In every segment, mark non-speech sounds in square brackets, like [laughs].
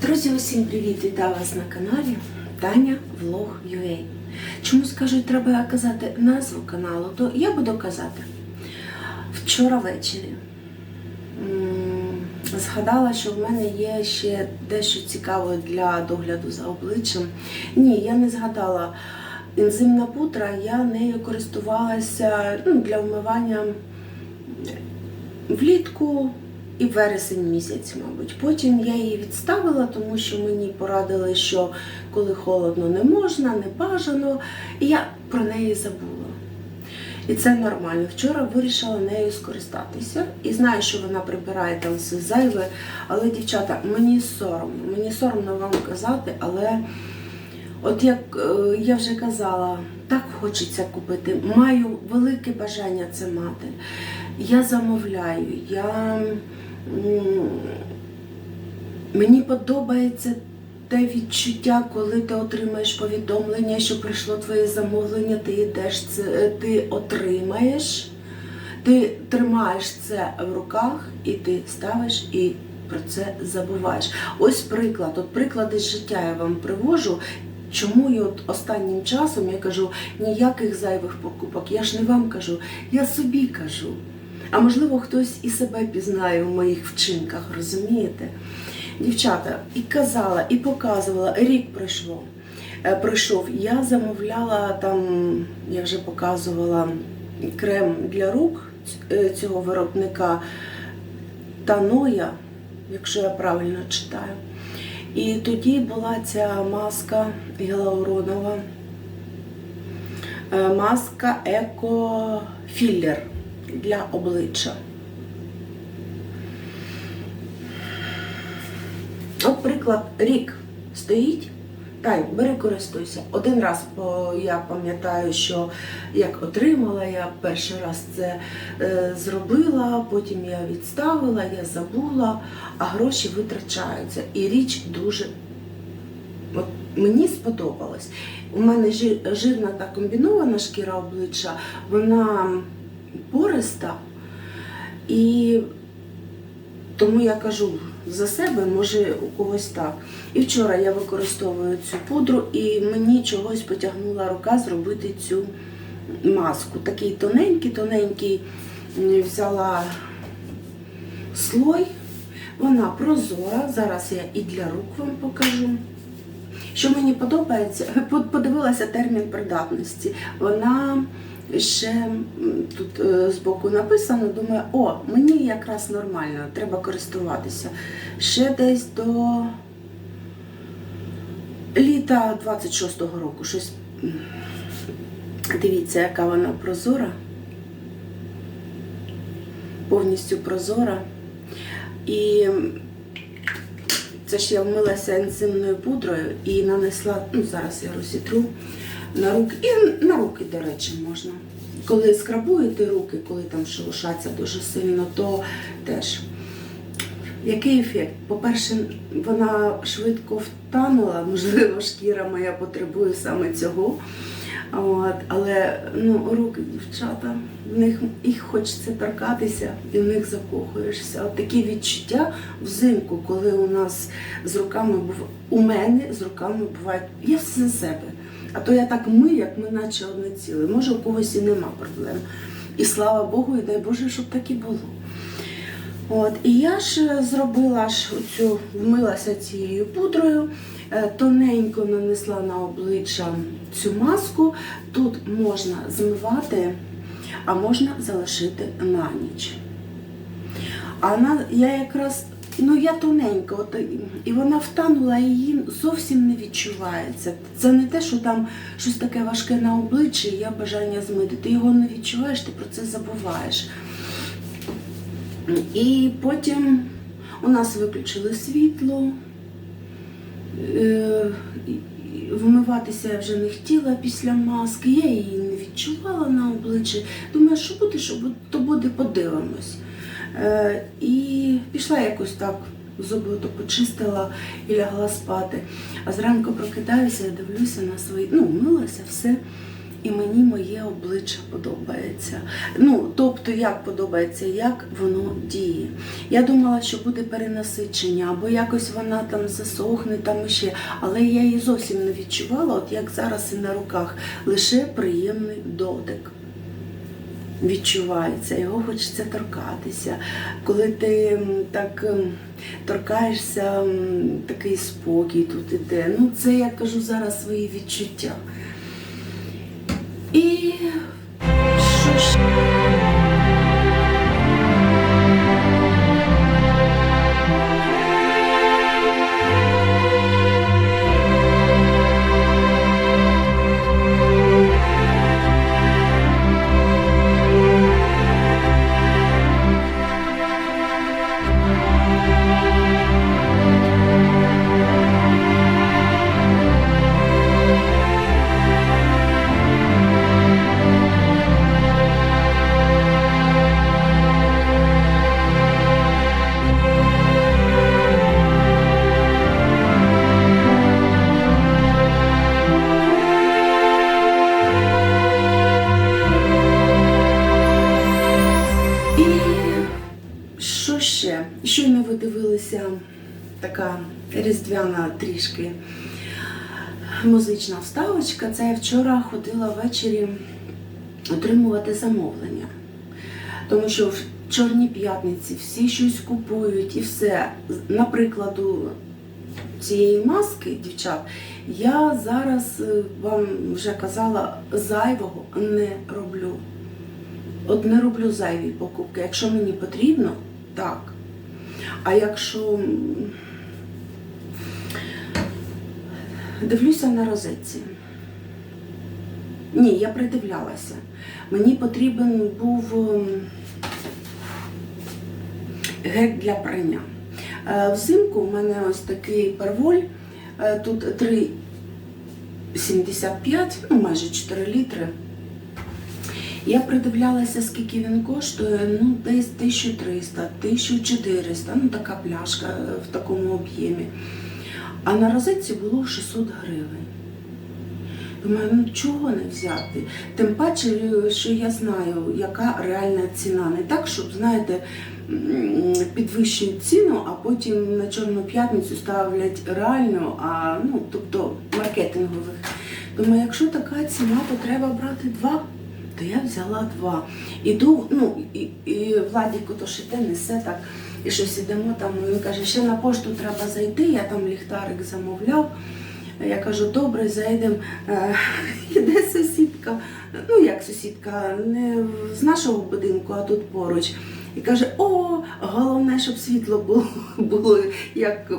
Друзі, усім привіт! Вітаю вас на каналі Таня Влог UA. Чому скажуть, треба казати назву каналу, то я буду казати. Вчора ввечері згадала, що в мене є ще дещо цікаве для догляду за обличчям. Ні, я не згадала. Ензимна пудра, я нею користувалася ну, для вмивання влітку і вересень місяць, мабуть. Потім я її відставила, тому що мені порадили, що коли холодно не можна, не бажано, і я про неї забула. І це нормально. Вчора вирішила нею скористатися. І знаю, що вона прибирає там все зайве. Але, дівчата, мені соромно. Мені соромно вам казати, але от як е, я вже казала, так хочеться купити. Маю велике бажання це мати. Я замовляю, я... мені подобається те відчуття, коли ти отримаєш повідомлення, що прийшло твоє замовлення, ти йдеш це, ти отримаєш, ти тримаєш це в руках і ти ставиш і про це забуваєш. Ось приклад, от приклади життя я вам привожу. Чому я от останнім часом я кажу ніяких зайвих покупок? Я ж не вам кажу, я собі кажу. А можливо, хтось і себе пізнає в моїх вчинках, розумієте? Дівчата, і казала, і показувала, рік пройшло. Е, Пройшов. Я замовляла там, я вже показувала крем для рук е, цього виробника Таноя, якщо я правильно читаю. І тоді була ця маска гіалуронова, е, маска Еко Філлер для обличчя. От приклад, рік стоїть. Тай, бери користуйся. Один раз, я пам'ятаю, що як отримала, я перший раз це е, зробила, потім я відставила, я забула, а гроші витрачаються. І річ дуже от, мені сподобалась. У мене жирна та комбінована шкіра обличчя, вона пориста. І тому я кажу за себе, може у когось так. І вчора я використовую цю пудру, і мені чогось потягнула рука зробити цю маску. Такий тоненький, тоненький взяла слой. Вона прозора. Зараз я і для рук вам покажу. Що мені подобається, [laughs] подивилася термін придатності. Вона ще тут е, збоку написано, думаю, о, мені якраз нормально, треба користуватися. Ще десь до літа 26-го року. Щось. Дивіться, яка вона прозора. Повністю прозора. І це ж я вмилася ензимною пудрою і нанесла, ну зараз я розітру на руки. І на руки, до речі, можна. Коли скрабуєте руки, коли там шелушаться дуже сильно, то теж. Який ефект? По-перше, вона швидко втанула, можливо, шкіра моя потребує саме цього. От, але ну, руки дівчата, в них їх хочеться торкатися і в них закохуєшся. От такі відчуття взимку, коли у нас з руками був у мене з руками бувають. Я все за себе. А то я так ми, як ми наче одне ціле. Може, у когось і нема проблем. І слава Богу, і дай Боже, щоб так і було. От, і я ж зробила ж оцю, вмилася цією пудрою, е, тоненько нанесла на обличчя цю маску. Тут можна змивати, а можна залишити на ніч. А на, я якраз, ну я тоненько, от, і вона втанула, і її зовсім не відчувається. Це не те, що там щось таке важке на обличчі, і я бажання змити. Ти його не відчуваєш, ти про це забуваєш. І потім у нас виключили світло. Е, Вмиватися я вже не хотіла після маски, я її не відчувала на обличчі. Думаю, що буде, що буде, то буде, подивимось. Е, І пішла якось так, зуби то почистила і лягла спати. А зранку прокидаюся, дивлюся на свої, ну, милася все. і мені моє обличчя подобається. Ну, тобто, як подобається, як воно діє. Я думала, що буде перенасичення, або якось вона там засохне, там ще, але я її зовсім не відчувала, от як зараз і на руках, лише приємний дотик відчувається, його хочеться торкатися. Коли ти так торкаєшся, такий спокій тут іде. Ну, це я кажу зараз свої відчуття. І що ж? Трішки музична вставочка. Це я вчора ходила ввечері отримувати замовлення. Тому що в Чорній п'ятниці всі щось купують і все. Наприклад, цієї маски, дівчат, я зараз е, вам вже казала, зайвого не роблю. От не роблю зайві покупки. Якщо мені потрібно, так. А якщо дивлюся на розетці. Ні, я придивлялася. Мені потрібен був ем, гель для прання. Е, Взимку в мене ось такий перволь, е, тут 3,75, ну майже 4 літри. Я придивлялася, скільки він коштує, ну десь 1300, 1400, ну така пляшка е, в такому об'ємі. А на розетці було 600 гривень. Думаю, ну чого не взяти? Тим паче, що я знаю, яка реальна ціна. Не так, щоб, знаєте, підвищують ціну, а потім на Чорну п'ятницю ставлять реальну, а ну, тобто маркетингових. Думаю, якщо така ціна, то треба брати два. То я взяла два. Іду, ну, і, і Владіку то ще несе так, і щось ідемо там. Він каже, ще на пошту треба зайти, я там ліхтарик замовляв. Я кажу, добре, зайдемо. Е, [laughs] Іде сусідка, ну як сусідка, не з нашого будинку, а тут поруч. І каже: о, головне, щоб світло було, [laughs] було як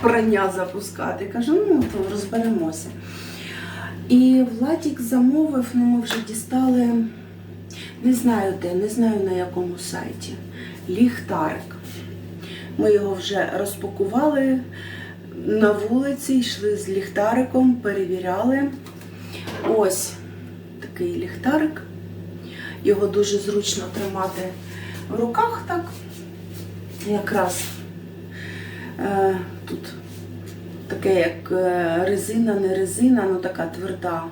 прання запускати. Кажу, ну то розберемося. І Владік замовив, ну ми вже дістали, не знаю де, не знаю на якому сайті. Ліхтарик. Ми його вже розпакували на вулиці, йшли з ліхтариком, перевіряли. Ось такий ліхтарик. Його дуже зручно тримати в руках так. Якраз е, тут таке як е, резина, не резина, ну така тверда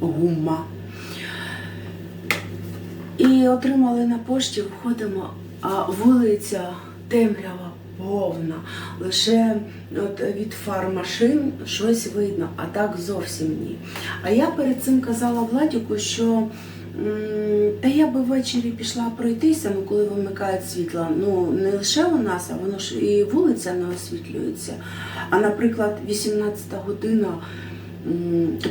гума. І отримали на пошті, входимо, а вулиця темрява повна. Лише от від фар машин щось видно, а так зовсім ні. А я перед цим казала Владіку, що та я би ввечері пішла пройтися, ну коли вимикають світло. Ну не лише у нас, а воно ж і вулиця не освітлюється. А наприклад, 18 година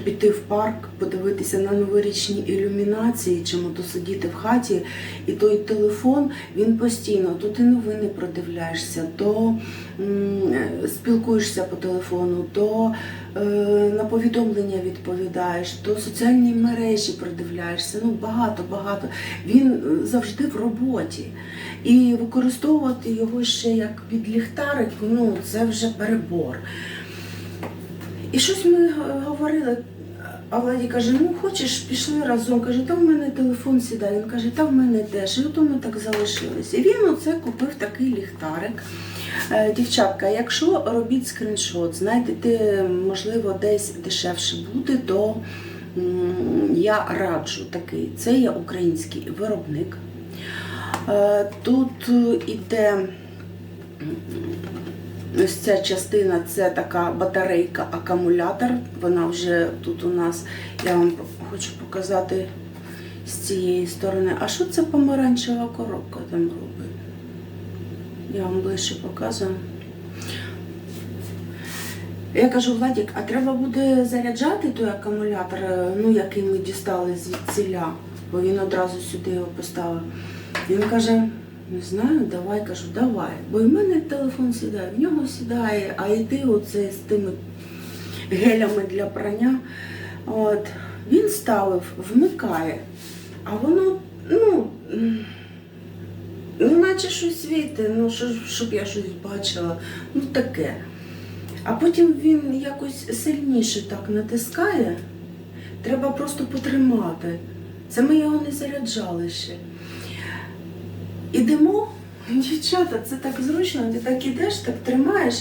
піти в парк, подивитися на новорічні ілюмінації, чому то сидіти в хаті, і той телефон він постійно, то ти новини продивляєшся, то спілкуєшся по телефону, то е, на повідомлення відповідаєш, то соціальні мережі продивляєшся. Ну багато, багато. Він е, завжди в роботі. І використовувати його ще як під ліхтарик, ну це вже перебор. І щось ми е, говорили. А Владі каже: ну хочеш, пішли разом. Каже, та в мене телефон сідає. Він каже, та в мене теж. І ото ми так залишилися. І він оце купив такий ліхтарик. Е, Дівчатка, якщо робіть скріншот, знайдете, можливо, десь дешевше буде, то я раджу такий. Це є український виробник. Е, Тут іде ось ця частина, це така батарейка, акумулятор. Вона вже тут у нас, я вам хочу показати з цієї сторони. А що це помаранчева коробка там робить? Я вам ближче показую. Я кажу, Владік, а треба буде заряджати той акумулятор, е, ну, який ми дістали звідсіля, бо він одразу сюди його поставив. Він каже, не знаю, давай, кажу, давай. Бо в мене телефон сідає, в нього сідає, а йти оце з тими гелями для прання. От. Він ставив, вмикає, а воно, ну, ну наче щось світить, ну, що- щоб я щось бачила, ну таке. А потім він якось сильніше так натискає. Треба просто потримати. Це ми його не заряджали ще. Ідемо, дівчата, це так зручно, ти так ідеш, так тримаєш.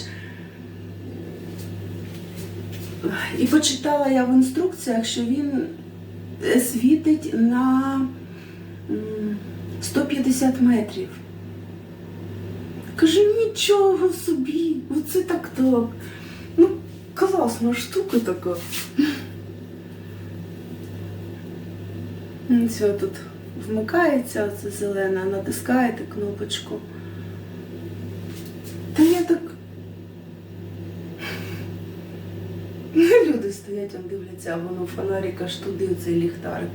І почитала я в інструкціях, що він е, світить на 150 метрів. Кажу, нічого собі, оце так так. Ну, класна штука така. Все тут вмикається, оце зелене, натискаєте кнопочку. Та я так. [laughs] Люди стоять, там дивляться, а воно фонарик аж туди, оцей ліхтарик.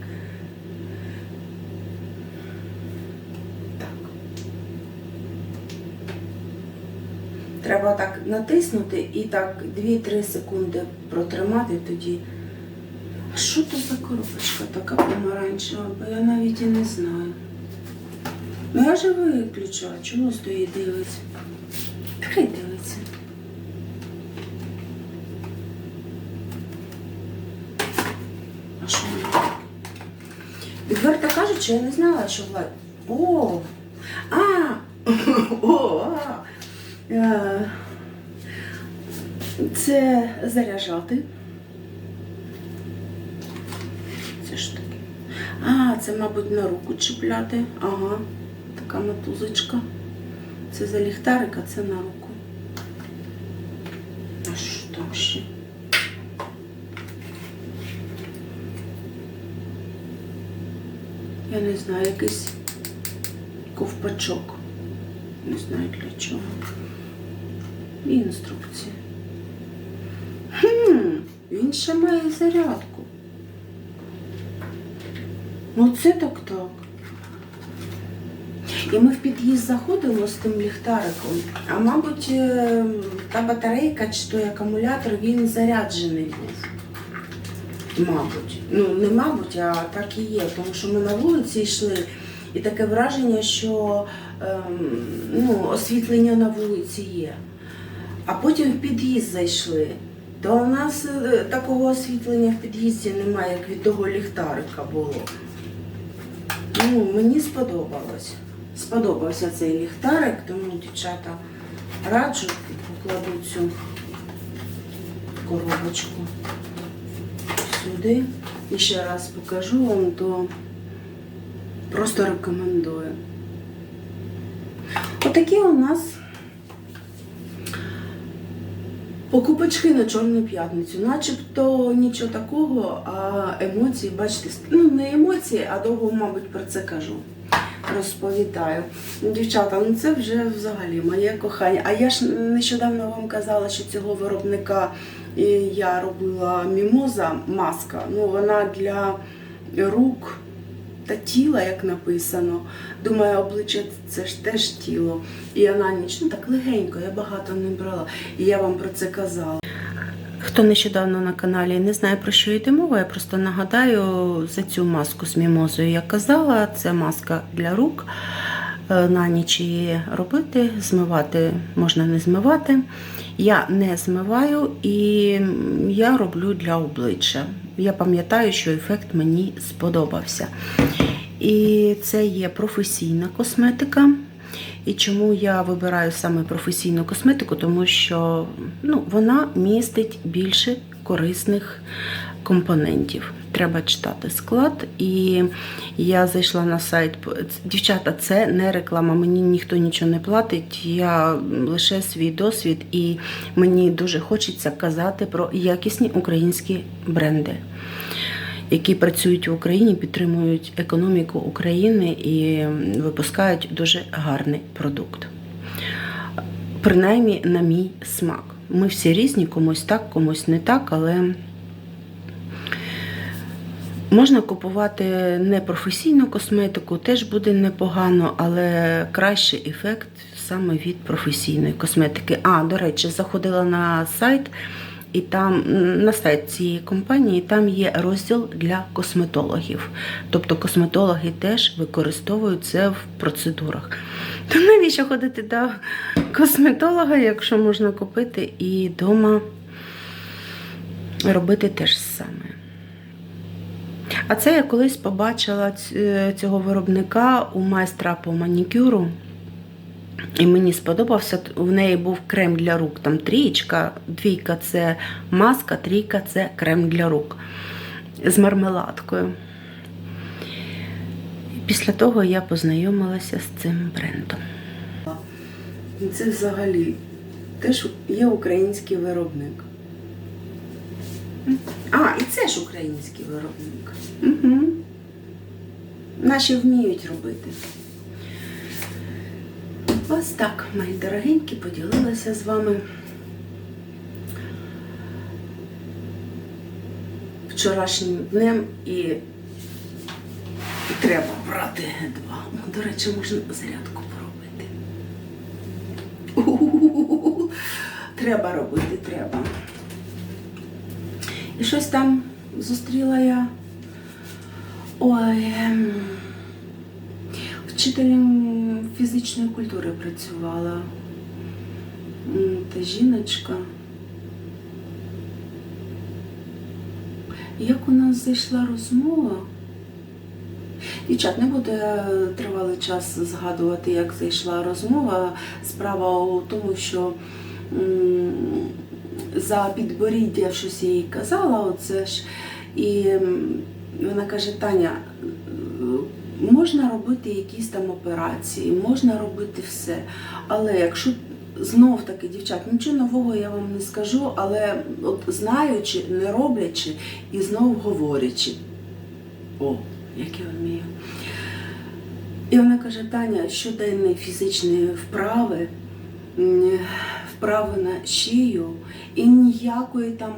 Так. Треба так натиснути і так 2-3 секунди протримати тоді. Що то за коробочка така помаранчева? Бо я навіть і не знаю. Ну я же виключила, чому стоїть дивиться? Хай дивиться. А що? Відверто кажучи, я не знала, що Влад. О! А! [laughs] О! Е, Це заряджати. Це ж таке. А, це, мабуть, на руку чіпляти. Ага, така мотузочка. Це за ліхтарик, а це на руку. А що там ще? Я не знаю, якийсь ковпачок. Не знаю для чого. І інструкція. Хм, він ще має зарядку. Ну це так так. І ми в під'їзд заходимо з тим ліхтариком, а мабуть, е, та батарейка чи той акумулятор він заряджений був. Мабуть. Ну, не мабуть, а так і є. Тому що ми на вулиці йшли, і таке враження, що ем, ну, освітлення на вулиці є. А потім в під'їзд зайшли. То у нас е, такого освітлення в під'їзді немає, як від того ліхтарика було. Ну, мені сподобалось. Сподобався цей ліхтарик, тому дівчата раджу покладу цю коробочку сюди. І ще раз покажу вам, то просто рекомендую. Отакі у нас покупочки на Чорну п'ятницю. Начебто нічого такого, а емоції, бачите, ну не емоції, а довго, мабуть, про це кажу. Розповідаю. Дівчата, ну це вже взагалі моє кохання. А я ж нещодавно вам казала, що цього виробника я робила мімоза маска. Ну, вона для рук та тіла, як написано. Думаю, обличчя це ж теж тіло. І вона ніч, ну так легенько, я багато не брала. І я вам про це казала. Хто нещодавно на каналі не знає про що йде мова, я просто нагадаю за цю маску з мімозою. Я казала, це маска для рук. Е, На ніч її робити, змивати можна не змивати. Я не змиваю і я роблю для обличчя. Я пам'ятаю, що ефект мені сподобався. І це є професійна косметика. І чому я вибираю саме професійну косметику? Тому що ну, вона містить більше корисних компонентів. Треба читати склад. І я зайшла на сайт. Дівчата, це не реклама, мені ніхто нічого не платить. Я лише свій досвід, і мені дуже хочеться казати про якісні українські бренди, які працюють в Україні, підтримують економіку України і випускають дуже гарний продукт. Принаймні, на мій смак. Ми всі різні, комусь так, комусь не так, але можна купувати непрофесійну косметику, теж буде непогано, але кращий ефект саме від професійної косметики. А, до речі, заходила на сайт. І там на сайт цієї компанії там є розділ для косметологів. Тобто косметологи теж використовують це в процедурах. То навіщо ходити до косметолога, якщо можна купити і вдома робити те ж саме? А це я колись побачила цього виробника у майстра по манікюру. І мені сподобався. В неї був крем для рук. Там трієчка, двійка це маска, трійка це крем для рук з мармеладкою. Після того я познайомилася з цим брендом. Це взагалі теж є український виробник. А, і це ж український виробник. Угу. Наші вміють робити. Ось так, мої дорогенькі, поділилася з вами вчорашнім днем і, треба брати Г2. Ну, до речі, можна зарядку поробити. У-у-у-у-у. Треба робити, треба. І щось там зустріла я. Ой. ем, Вчителем фізичної культури працювала. Та жіночка. Як у нас зайшла розмова? Дівчат, не буду я тривалий час згадувати, як зайшла розмова. Справа у тому, що за підборіддя щось їй казала, оце ж. І вона каже, Таня, е, можна робити якісь там операції, можна робити все. Але якщо знов таки, дівчат, нічого нового я вам не скажу, але от знаючи, не роблячи і знов говорячи. О, як я вмію. І вона каже, Таня, щоденні фізичні вправи, вправи на шию, і ніякої там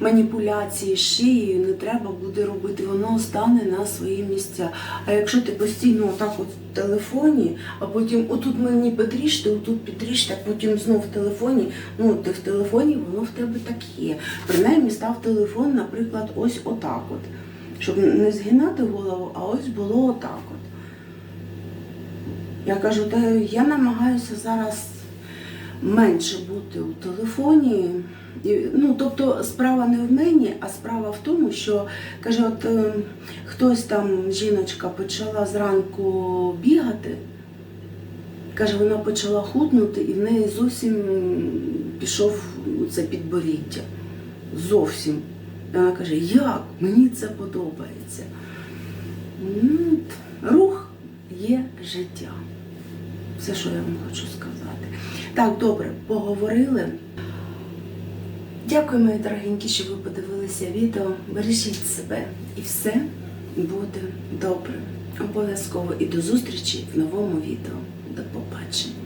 маніпуляції шиєю не треба буде робити, воно стане на свої місця. А якщо ти постійно отак от в телефоні, а потім отут мені підріжте, отут підріжте, а потім знов в телефоні, ну ти в телефоні, воно в тебе так є. Принаймні став телефон, наприклад, ось отак от. Щоб не згинати голову, а ось було отак от. Я кажу, та я намагаюся зараз менше бути у телефоні. Ну, тобто справа не в мені, а справа в тому, що каже, от е, хтось там, жіночка, почала зранку бігати. Каже, вона почала худнути і в неї зовсім пішов це підборіддя. Зовсім. І вона каже, як? Мені це подобається. Рух є життя. Все, що я вам хочу сказати. Так, добре, поговорили. Дякую, мої дорогенькі, що ви подивилися відео. Бережіть себе і все буде добре. Обов'язково і до зустрічі в новому відео. До побачення.